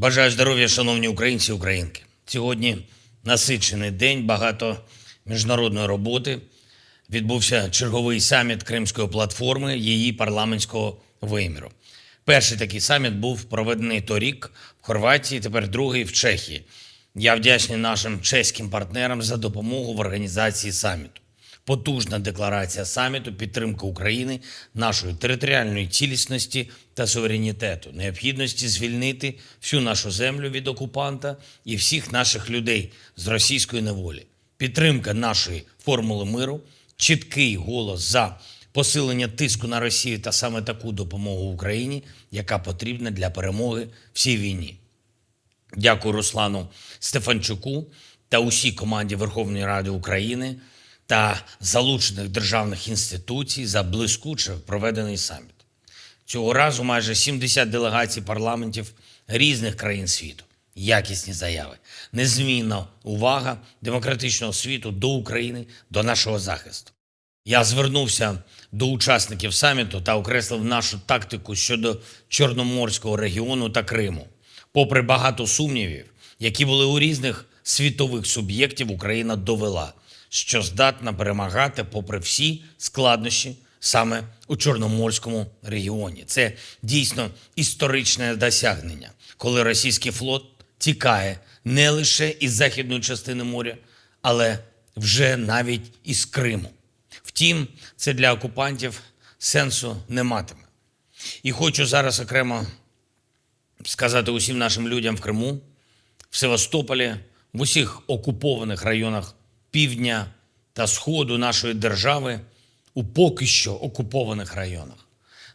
Бажаю здоров'я, шановні українці і українки. Сьогодні насичений день, багато міжнародної роботи. Відбувся черговий саміт Кримської платформи, її парламентського виміру. Перший такий саміт був проведений торік в Хорватії, тепер другий в Чехії. Я вдячний нашим чеським партнерам за допомогу в організації саміту. Потужна декларація саміту, підтримка України, нашої територіальної цілісності та суверенітету, необхідності звільнити всю нашу землю від окупанта і всіх наших людей з російської неволі, підтримка нашої формули миру, чіткий голос за посилення тиску на Росію та саме таку допомогу Україні, яка потрібна для перемоги в цій війні. Дякую Руслану Стефанчуку та усій команді Верховної Ради України та залучених державних інституцій за блискуче проведений саміт. Цього разу майже 70 делегацій парламентів різних країн світу. Якісні заяви, незмінна увага демократичного світу до України, до нашого захисту. Я звернувся до учасників саміту та окреслив нашу тактику щодо Чорноморського регіону та Криму. Попри багато сумнівів, які були у різних світових суб'єктів, Україна довела, що здатна перемагати попри всі складнощі саме у Чорноморському регіоні. Це дійсно історичне досягнення, коли російський флот тікає не лише із західної частини моря, але вже навіть із Криму. Втім, це для окупантів сенсу не матиме. І хочу зараз окремо сказати усім нашим людям в Криму, в Севастополі, в усіх окупованих районах півдня та сходу нашої держави, у поки що окупованих районах.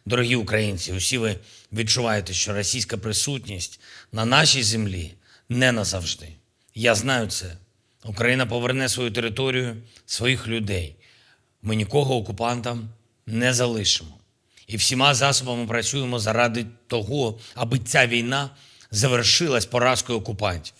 Дорогі українці, усі ви відчуваєте, що російська присутність на нашій землі не назавжди. Я знаю це. Україна поверне свою територію, своїх людей. Ми нікого окупантам не залишимо. І всіма засобами працюємо заради того, аби ця війна завершилась поразкою окупантів.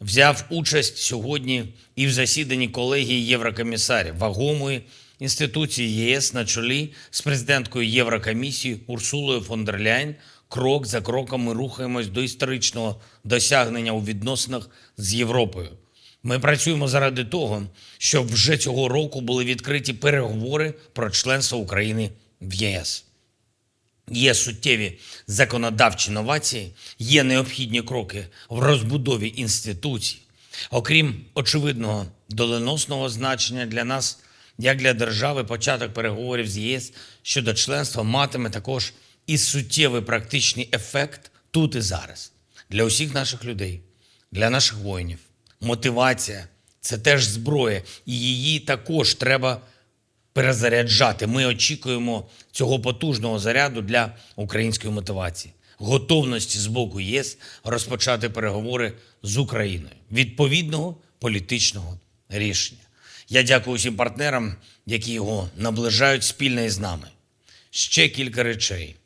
Взяв участь сьогодні і в засіданні колегії єврокомісарів вагомої інституції єС на чолі з президенткою Єврокомісії Урсулою фон дер Ляйн. Крок за кроком ми рухаємось до історичного досягнення у відносинах з Європою. Ми працюємо заради того, щоб вже цього року були відкриті переговори про членство України в ЄС. Є суттєві законодавчі новації, є необхідні кроки в розбудові інституцій. Окрім очевидного доленосного значення для нас, як для держави, початок переговорів з ЄС щодо членства матиме також і суттєвий практичний ефект тут і зараз для усіх наших людей, для наших воїнів. Мотивація це теж зброя, і її також треба перезаряджати. Ми очікуємо цього потужного заряду для української мотивації, готовності з боку ЄС розпочати переговори з Україною відповідного політичного рішення. Я дякую усім партнерам, які його наближають спільно із нами. Ще кілька речей.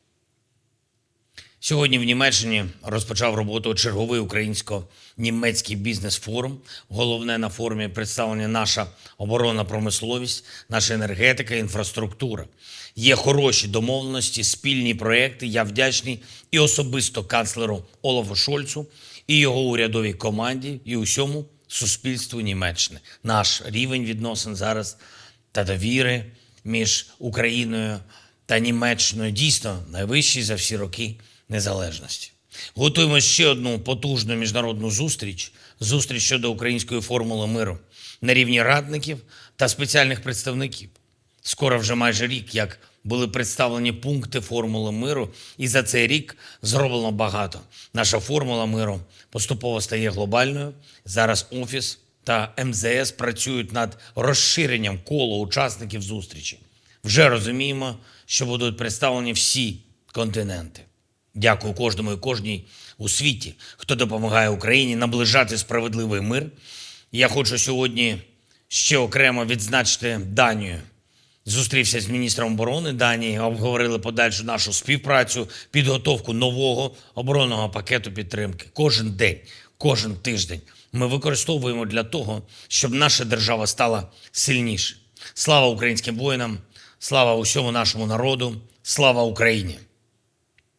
Сьогодні в Німеччині розпочав роботу черговий українсько-німецький бізнес-форум. Головне на форумі представлення наша оборонна промисловість, наша енергетика, інфраструктура. Є хороші домовленості, спільні проекти. Я вдячний і особисто канцлеру Олафу Шольцу, і його урядовій команді, і усьому суспільству Німеччини. Наш рівень відносин зараз та довіри між Україною та Німеччиною дійсно найвищий за всі роки незалежності. Готуємо ще одну потужну міжнародну зустріч зустріч щодо української формули миру на рівні радників та спеціальних представників. Скоро вже майже рік, як були представлені пункти формули миру, і за цей рік зроблено багато. Наша формула миру поступово стає глобальною. Зараз офіс та МЗС працюють над розширенням колу учасників зустрічі. Вже розуміємо, що будуть представлені всі континенти. Дякую кожному і кожній у світі, хто допомагає Україні наближати справедливий мир. Я хочу сьогодні ще окремо відзначити Данію. Зустрівся з міністром оборони Данії, обговорили подальшу нашу співпрацю, підготовку нового оборонного пакету підтримки. Кожен день, кожен тиждень ми використовуємо для того, щоб наша держава стала сильніше. Слава українським воїнам, слава усьому нашому народу, слава Україні!